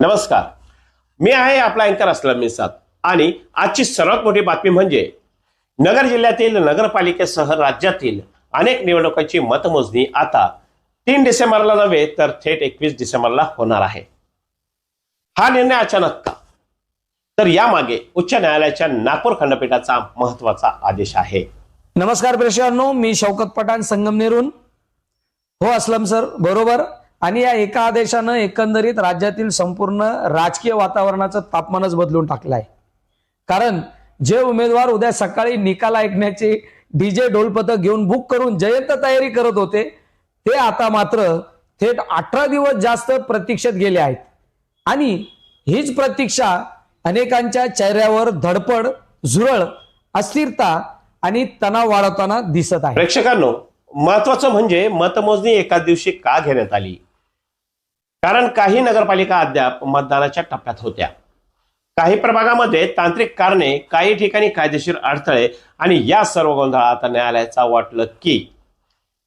नमस्कार. मी आहे आपला अँकर असलम मिसाद आणि आजची सर्वात मोठी बातमी म्हणजे नगर जिल्ह्यातील नगरपालिकेसह राज्यातील अनेक निवडणुकांची मतमोजणी आता तीन डिसेंबरला नव्हे तर थेट एकवीस डिसेंबरला होणार आहे. हा निर्णय अचानक का? तर यामागे उच्च न्यायालयाच्या नागपूर खंडपीठाचा महत्त्वाचा आदेश आहे. नमस्कार प्रेक्षकांनो मी शौकत पठाण संगमनेरून हो असलम सर बरोबर. आणि या एका आदेशानं एकंदरीत राज्यातील संपूर्ण राजकीय वातावरणाचं तापमानच बदलून टाकलं आहे कारण जे उमेदवार उद्या सकाळी निकाल ऐकण्याचे डीजे ढोलपथक घेऊन बुक करून जयंत तयारी करत होते ते आता मात्र थेट अठरा दिवस जास्त प्रतीक्षेत गेले आहेत. आणि हीच प्रतीक्षा अनेकांच्या चेहऱ्यावर धडपड झुरळ अस्थिरता आणि तणाव वाढवताना दिसत आहे. प्रेक्षकांनो महत्वाचं म्हणजे मतमोजणी एकाच दिवशी का घेण्यात आली? कारण काही नगरपालिका अद्याप मतदानाच्या टप्प्यात होत्या. काही प्रभागामध्ये तांत्रिक कारणे काही ठिकाणी कायदेशीर अडथळे आणि या सर्व गोंधळात न्यायालयाचा वाटलं की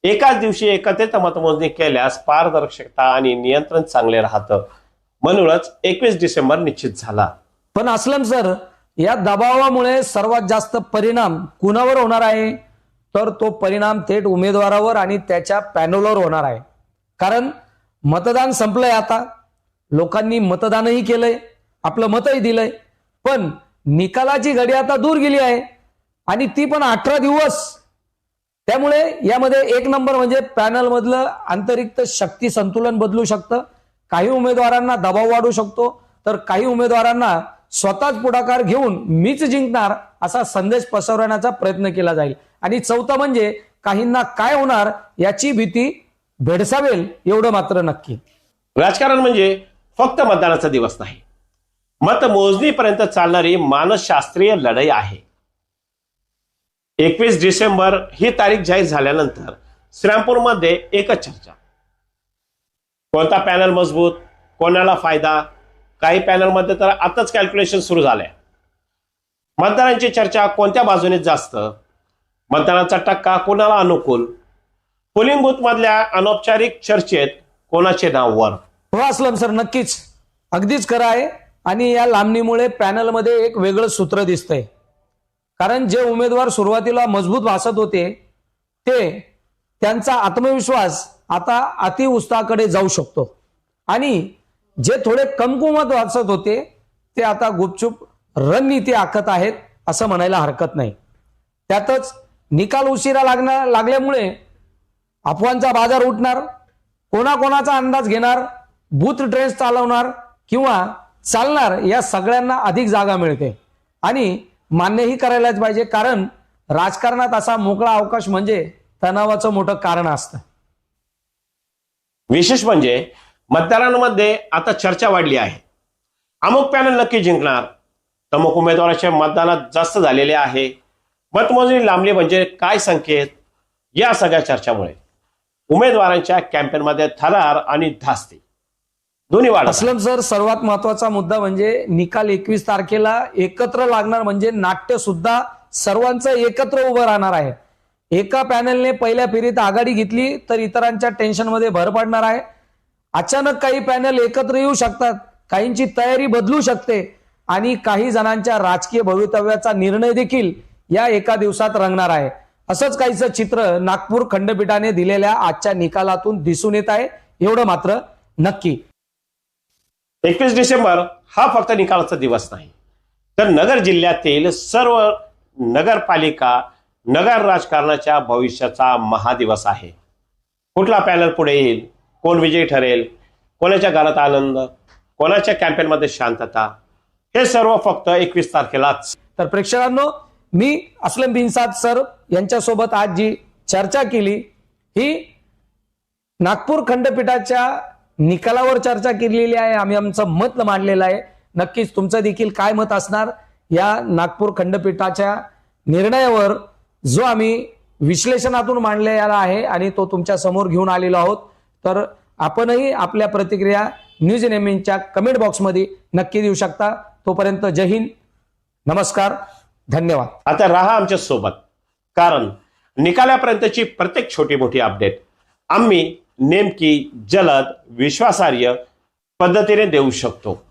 एकाच दिवशी एकत्रित मतमोजणी केल्यास पारदर्शकता आणि नियंत्रण चांगले राहतं. म्हणूनच एकवीस डिसेंबर निश्चित झाला. पण असलम सर या दबावामुळे सर्वात जास्त परिणाम कुणावर होणार आहे? तर तो परिणाम थेट उमेदवारावर आणि त्याच्या पॅनलवर होणार आहे. कारण मतदान संपलंय आता. लोकांनी मतदानही केलंय आपलं मतही दिलंय. पण निकालाची घडी आता दूर गेली आहे आणि ती पण अठरा दिवस. त्यामुळे यामध्ये एक नंबर म्हणजे पॅनलमधलं आंतरिक शक्ती संतुलन बदलू शकतं. काही उमेदवारांना दबाव वाढू शकतो. तर काही उमेदवारांना स्वतःच पुढाकार घेऊन मीच जिंकणार असा संदेश पसरवण्याचा प्रयत्न केला जाईल. आणि चौथं म्हणजे काहींना काय होणार याची भीती भेडसावेल एवढं मात्र नक्की. राजकारण म्हणजे फक्त मतदानाचा दिवस नाही. मतमोजणीपर्यंत चालणारी मानसशास्त्रीय लढाई आहे. एकवीस डिसेंबर ही तारीख जाहीर झाल्यानंतर श्रीरामपूरमध्ये एकच चर्चा. कोणता पॅनल मजबूत कोणाला फायदा? काही पॅनलमध्ये तर आताच कॅल्क्युलेशन सुरू झालंय. मतदारांची चर्चा कोणत्या बाजूने जास्त? मतदानाचा टक्का कोणाला अनुकूल? पोलिंग बूथ मधल्या अनौपचारिक चर्चेत कोणाचे नाव वर? हो असलम सर नक्कीच. अगदीच खरं आहे. आणि या लांबणीमुळे पॅनलमध्ये एक वेगळं सूत्र दिसतंय. कारण जे उमेदवार सुरुवातीला मजबूत भासत होते ते त्यांचा आत्मविश्वास आता अतिउत्साहाकडे जाऊ शकतो. आणि जे थोडे कमकुमत वाचत होते ते आता गुपचूप रणनीती आखत आहेत असं म्हणायला हरकत नाही. त्यातच निकाल उशिरा लागणार लागल्यामुळे अफवांचा बाजार उठणार कोणाकोणाचा अंदाज घेणार बूथ ट्रेन्स चालवणार किंवा चालणार या सगळ्यांना अधिक जागा मिळते. आणि मान्यही करायलाच पाहिजे कारण राजकारणात असा मोकळा अवकाश म्हणजे तणावाचं मोठं कारण असतं. विशेष म्हणजे मतदारांमध्ये आता चर्चा वाढली आहे. अमुक पॅनल नक्की जिंकणार अमुक उमेदवाराचे मतदानात जास्त झालेले आहे. मतमोजणी लांबली म्हणजे काय संकेत या सगळ्या चर्चामुळे. उमेदवारांच्या कॅम्पेनमध्ये थरार आणि धास्ती. दोन्ही वाढ असलम सर सर्वात महत्त्वाचा मुद्दा म्हणजे निकाल एकवीस तारखेला एकत्र लागणार म्हणजे नाट्य सुद्धा सर्वांचं एकत्र उभं राहणार आहे. एका पॅनलने पहिल्या फेरीत आघाडी घेतली तर इतरांच्या टेन्शनमध्ये भर पडणार आहे. अचानक काही पॅनल एकत्र येऊ शकतात काहींची तयारी बदलू शकते आणि काही जणांच्या राजकीय भवितव्याचा निर्णय देखील या एका दिवसात रंगणार आहे. असंच काहीचं चित्र नागपूर खंडपीठाने दिलेल्या आजच्या निकालातून दिसून येत आहे. एवढं मात्र नक्की. एकवीस डिसेंबर हा फक्त निकालाचा दिवस नाही. तर नगर जिल्ह्यातील सर्व नगरपालिका नगर राजकारणाच्या भविष्याचा महादिवस आहे. कुठला पॅनल पुढे येईल? कोण विजयी ठरेल? कोणाच्या घरात आनंद? कोणाच्या कॅम्पेनमध्ये शांतता? हे सर्व फक्त एकवीस तारखेलाच. तर प्रेक्षकांनो मी असलम बिनसाद सर यांच्यासोबत आज जी चर्चा केली ही नागपूर खंडपीठाच्या निकालावर चर्चा केलेली आहे. आम्ही आमचं मत मांडलेलं आहे. नक्कीच तुमचं देखील काय मत असणार या नागपूर खंडपीठाच्या निर्णयावर जो आम्ही विश्लेषणातून मांडलेला आहे आणि तो तुमच्यासमोर घेऊन आलेलो आहोत. तर आपणही आपल्या प्रतिक्रिया न्यूज नेमींच्या कमेंट बॉक्समध्ये नक्की देऊ शकता. तोपर्यंत जय हिंद. नमस्कार. धन्यवाद. आता राहा आमच्यासोबत. कारण निकालापर्यंतची प्रत्येक छोटी मोठी अपडेट आम्ही नेमकी जलद विश्वासार्ह पद्धतीने देऊ शकतो.